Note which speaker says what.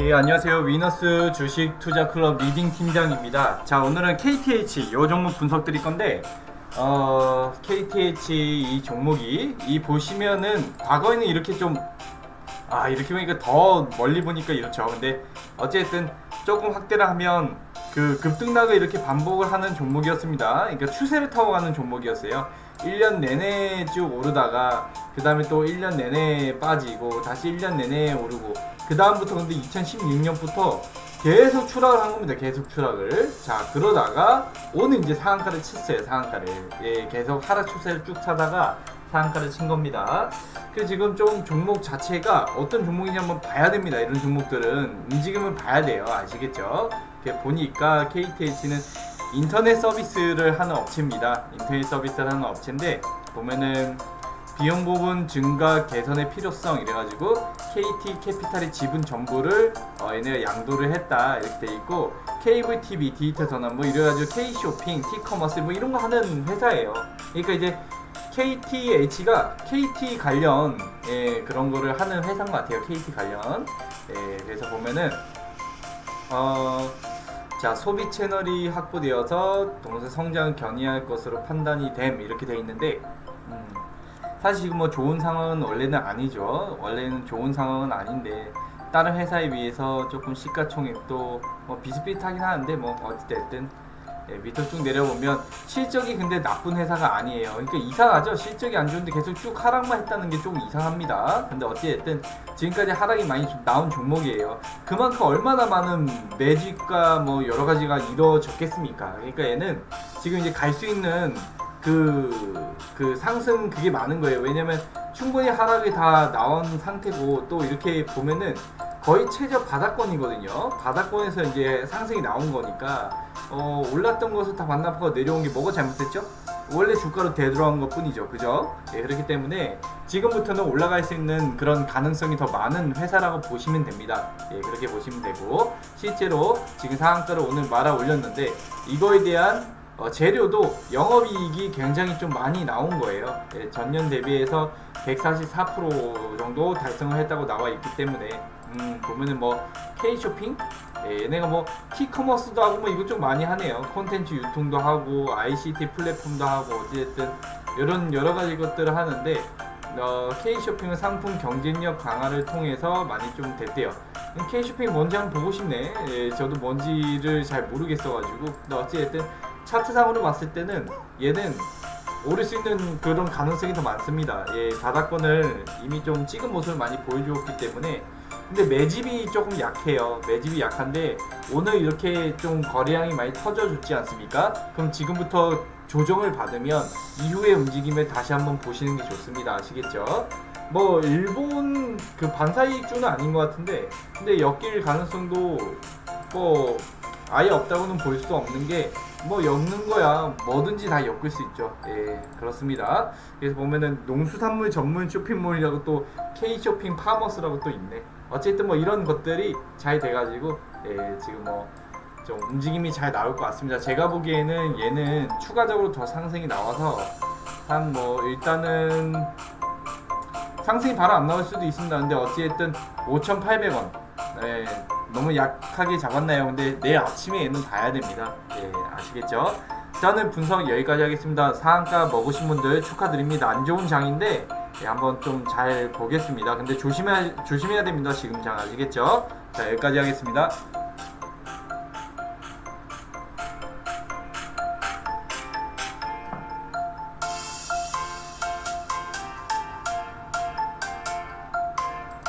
Speaker 1: 예, 안녕하세요. 위너스 주식 투자 클럽 리딩 팀장입니다. 자, 오늘은 KTH 요 종목 분석 드릴 건데, 어, KTH 이 종목이 이 보시면은 과거에는 이렇게 좀 아, 이렇게 보니까 더 멀리 보니까 이렇죠. 근데 어쨌든 조금 확대를 하면 그 급등락을 이렇게 반복을 하는 종목이었습니다. 그러니까 추세를 타고 가는 종목이었어요. 1년 내내 쭉 오르다가 그 다음에 또 1년 내내 빠지고 다시 1년 내내 오르고 그 다음부터 근데 2016년부터 계속 추락을 한 겁니다. 계속 추락을. 자 그러다가 오늘 이제 상한가를 쳤어요. 상한가를. 예, 계속 하락 추세를 쭉 타다가 상한가를 친 겁니다. 그 지금 좀 종목 자체가 어떤 종목인지 한번 봐야 됩니다. 이런 종목들은 움직임을 봐야 돼요. 아시겠죠? 보니까 KTH는 인터넷 서비스를 하는 업체입니다. 인터넷 서비스를 하는 업체인데 보면은 비용 부분 증가 개선의 필요성 이래가지고 KT 캐피탈의 지분 전부를 어, 얘네가 양도를 했다 이렇게 돼 있고 케이블 TV, 디지털 전환 뭐 이래가지고 K 쇼핑, T 커머스 뭐 이런 거 하는 회사예요. 그러니까 이제 KTH가 KT 관련 예, 그런 거를 하는 회사인 것 같아요. KT 관련. 예, 그래서 보면은 어. 자 소비 채널이 확보되어서 동사 성장 견인할 것으로 판단이 됨 이렇게 돼 있는데 음, 사실 뭐 좋은 상황은 원래는 아니죠 원래는 좋은 상황은 아닌데 다른 회사에 비해서 조금 시가총액도 뭐 비슷비슷하긴 하는데 뭐 어찌됐든 예, 밑으로 쭉 내려보면 실적이 근데 나쁜 회사가 아니에요. 그러니까 이상하죠. 실적이 안 좋은데 계속 쭉 하락만 했다는 게 좀 이상합니다. 근데 어찌됐든 지금까지 하락이 많이 좀 나온 종목이에요. 그만큼 얼마나 많은 매집과 뭐 여러 가지가 이루어졌겠습니까? 그러니까 얘는 지금 이제 갈 수 있는 그, 그 상승 그게 많은 거예요. 왜냐면 충분히 하락이 다 나온 상태고 또 이렇게 보면은 거의 최저 바닥권이거든요. 바닥권에서 이제 상승이 나온 거니까 어, 올랐던 것을 다 반납하고 내려온 게 뭐가 잘못됐죠? 원래 주가로 되돌아온 것 뿐이죠. 그죠? 예, 그렇기 때문에 지금부터는 올라갈 수 있는 그런 가능성이 더 많은 회사라고 보시면 됩니다. 예, 그렇게 보시면 되고 실제로 지금 상한가를 오늘 말아 올렸는데 이거에 대한 어, 재료도 영업이익이 굉장히 좀 많이 나온 거예요. 예, 전년 대비해서 144% 정도 달성을 했다고 나와 있기 때문에 음, 보면은 뭐 K쇼핑 예, 얘네가 뭐 티커머스도 하고 뭐 이것 좀 많이 하네요. 콘텐츠 유통도 하고 ICT 플랫폼도 하고 어찌됐든 이런 여러 가지 것들을 하는데 어, K쇼핑은 상품 경쟁력 강화를 통해서 많이 좀 됐대요. 음, K쇼핑 뭔지 한번 보고 싶네. 예, 저도 뭔지를 잘 모르겠어가지고 어찌됐든 차트상으로 봤을 때는 얘는 오를 수 있는 그런 가능성이 더 많습니다. 예, 바닥권을 이미 좀 찍은 모습을 많이 보여주었기 때문에 근데 매집이 조금 약해요. 매집이 약한데 오늘 이렇게 좀 거래량이 많이 터져줬지 않습니까? 그럼 지금부터 조정을 받으면 이후의 움직임을 다시 한번 보시는 게 좋습니다. 아시겠죠? 뭐 일본 그 반사이익주는 아닌 것 같은데 근데 엮일 가능성도 뭐 아예 없다고는 볼 수 없는 게 뭐 엮는 거야. 뭐든지 다 엮을 수 있죠. 예 그렇습니다. 그래서 보면은 농수산물 전문 쇼핑몰이라고 또 K 쇼핑 파머스라고 또 있네. 어쨌든 뭐 이런 것들이 잘 돼가지고 예 지금 뭐 좀 움직임이 잘 나올 것 같습니다. 제가 보기에는 얘는 추가적으로 더 상승이 나와서 한 뭐 일단은 상승이 바로 안 나올 수도 있습니다. 근데 어찌됐든 5,800원. 네, 너무 약하게 잡았나요? 근데 내일 아침에 얘는 봐야 됩니다. 예, 아시겠죠? 저는 분석 여기까지 하겠습니다. 상한가 먹으신 분들 축하드립니다. 안 좋은 장인데 예, 한번 좀 잘 보겠습니다. 근데 조심해, 조심해야 됩니다. 지금 장 아시겠죠? 자, 여기까지 하겠습니다.